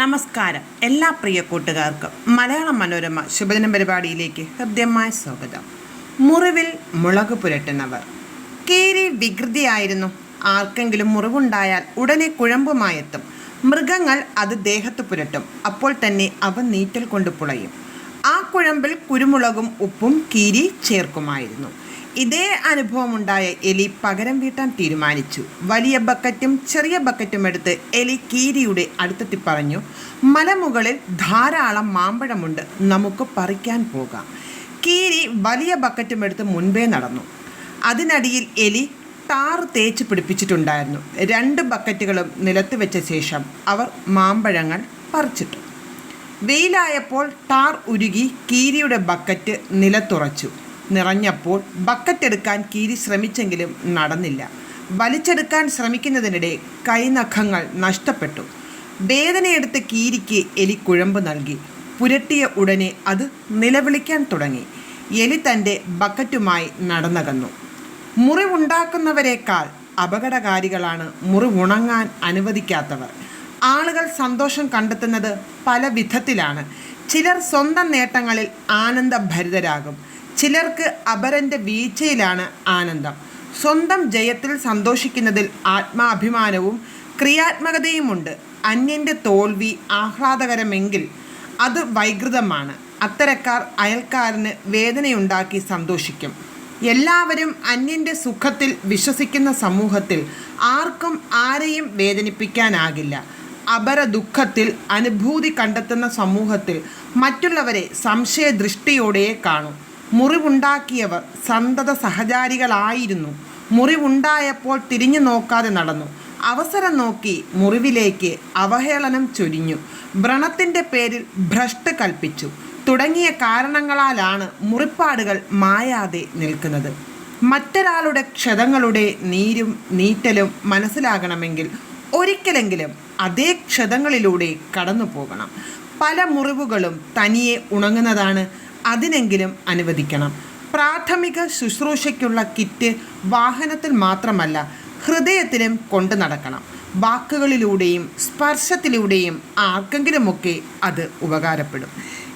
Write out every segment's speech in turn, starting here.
നമസ്കാരം. എല്ലാ പ്രിയ കൂട്ടുകാർക്കും മലയാള മനോരമ ശുഭദിന പരിപാടിയിലേക്ക് ഹൃദ്യമായ സ്വാഗതം. മുറിവിൽ മുളക് പുരട്ടുന്നവർ. കീരി വികൃതിയായിരുന്നു. ആർക്കെങ്കിലും മുറിവുണ്ടായാൽ ഉടനെ കുഴമ്പുമായെത്തും. മൃഗങ്ങൾ അത് ദേഹത്ത് പുരട്ടും. അപ്പോൾ തന്നെ അവ നീറ്റൽ കൊണ്ട് പുളയും. ആ കുഴമ്പിൽ കുരുമുളകും ഉപ്പും കീരി ചേർക്കുമായിരുന്നു. ഇതേ അനുഭവമുണ്ടായ എലി പകരം വീട്ടാൻ തീരുമാനിച്ചു. വലിയ ബക്കറ്റും ചെറിയ ബക്കറ്റും എടുത്ത് എലി കീരിയുടെ അടുത്തെത്തി പറഞ്ഞു മലമുകളിൽ ധാരാളം മാമ്പഴമുണ്ട് നമുക്ക് പറിക്കാൻ പോകാം. കീരി വലിയ ബക്കറ്റും എടുത്ത് മുൻപേ നടന്നു. അതിനടിയിൽ എലി ടാർ തേച്ച് പിടിപ്പിച്ചിട്ടുണ്ടായിരുന്നു. രണ്ട് ബക്കറ്റുകളും നിലത്ത് വെച്ച ശേഷം അവർ മാമ്പഴങ്ങൾ പറിച്ചിട്ടു. വെയിലായപ്പോൾ ടാർ ഉരുകി കീരിയുടെ ബക്കറ്റ് നിലത്തുറച്ചു. നിറഞ്ഞപ്പോൾ ബക്കറ്റ് എടുക്കാൻ കീരി ശ്രമിച്ചെങ്കിലും നടന്നില്ല. വലിച്ചെടുക്കാൻ ശ്രമിക്കുന്നതിനിടെ കൈനഖങ്ങൾ നഷ്ടപ്പെട്ടു. വേദനയെടുത്ത് കീരിക്ക് എലി കുഴമ്പ് നൽകി. പുരട്ടിയ ഉടനെ അത് നിലവിളിക്കാൻ തുടങ്ങി. എലി തന്റെ ബക്കറ്റുമായി നടന്നകന്നു. മുറിവുണ്ടാക്കുന്നവരെക്കാൾ അപകടകാരികളാണ് മുറിവുണങ്ങാൻ അനുവദിക്കാത്തവർ. ആളുകൾ സന്തോഷം കണ്ടെത്തുന്നത് പല വിധത്തിലാണ് ചിലർ സ്വന്തം നേട്ടങ്ങളിൽ ആനന്ദഭരിതരാകും. ചിലർക്ക് അപരന്റെ വീഴ്ചയിലാണ് ആനന്ദം. സ്വന്തം ജയത്തിൽ സന്തോഷിക്കുന്നതിൽ ആത്മാഭിമാനവും ക്രിയാത്മകതയുമുണ്ട്. അന്യന്റെ തോൽവി ആഹ്ലാദകരമെങ്കിൽ അത് വൈകൃതമാണ്. അത്തരക്കാർ അയൽക്കാരന് വേദനയുണ്ടാക്കി സന്തോഷിക്കും. എല്ലാവരും അന്യന്റെ സുഖത്തിൽ വിശ്വസിക്കുന്ന സമൂഹത്തിൽ ആർക്കും ആരെയും വേദനിപ്പിക്കാനാകില്ല. അപര ദുഃഖത്തിൽ അനുഭൂതി കണ്ടെത്തുന്ന സമൂഹത്തിൽ മറ്റുള്ളവരെ സംശയദൃഷ്ടിയോടെ കാണൂ. മുറിവുണ്ടാക്കിയവർ സന്തത സഹചാരികളായിരുന്നു. മുറിവുണ്ടായപ്പോൾ തിരിഞ്ഞു നോക്കാതെ നടന്നു. അവസരം നോക്കി മുറിവിലേക്ക് അവഹേളനം ചൊരിഞ്ഞു. വ്രണത്തിന്റെ പേരിൽ ഭ്രഷ്ട് കൽപ്പിച്ചു. തുടങ്ങിയ കാരണങ്ങളാലാണ് മുറിപ്പാടുകൾ മായാതെ നിൽക്കുന്നത്. മറ്റൊരാളുടെ ക്ഷതങ്ങളുടെ നീരും നീറ്റലും മനസ്സിലാകണമെങ്കിൽ ഒരിക്കലെങ്കിലും അതേ ക്ഷതങ്ങളിലൂടെ കടന്നു പോകണം പല മുറിവുകളും തനിയെ ഉണങ്ങുന്നതാണ് അതിനെങ്കിലും അനുവദിക്കണം. പ്രാഥമിക ശുശ്രൂഷയ്ക്കുള്ള കിറ്റ് വാഹനത്തിൽ മാത്രമല്ല ഹൃദയത്തിലും കൊണ്ടു നടക്കണം. വാക്കുകളിലൂടെയും സ്പർശത്തിലൂടെയും ആർക്കെങ്കിലുമൊക്കെ അത് ഉപകാരപ്പെടും.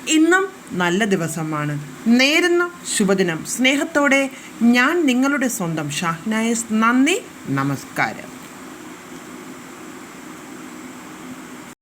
ഇന്നും നല്ല ദിവസമാണ്. നേരുന്ന ശുഭദിനം. സ്നേഹത്തോടെ ഞാൻ നിങ്ങളുടെ സ്വന്തം ഷാഹ്നായസ്. നന്ദി. നമസ്കാരം.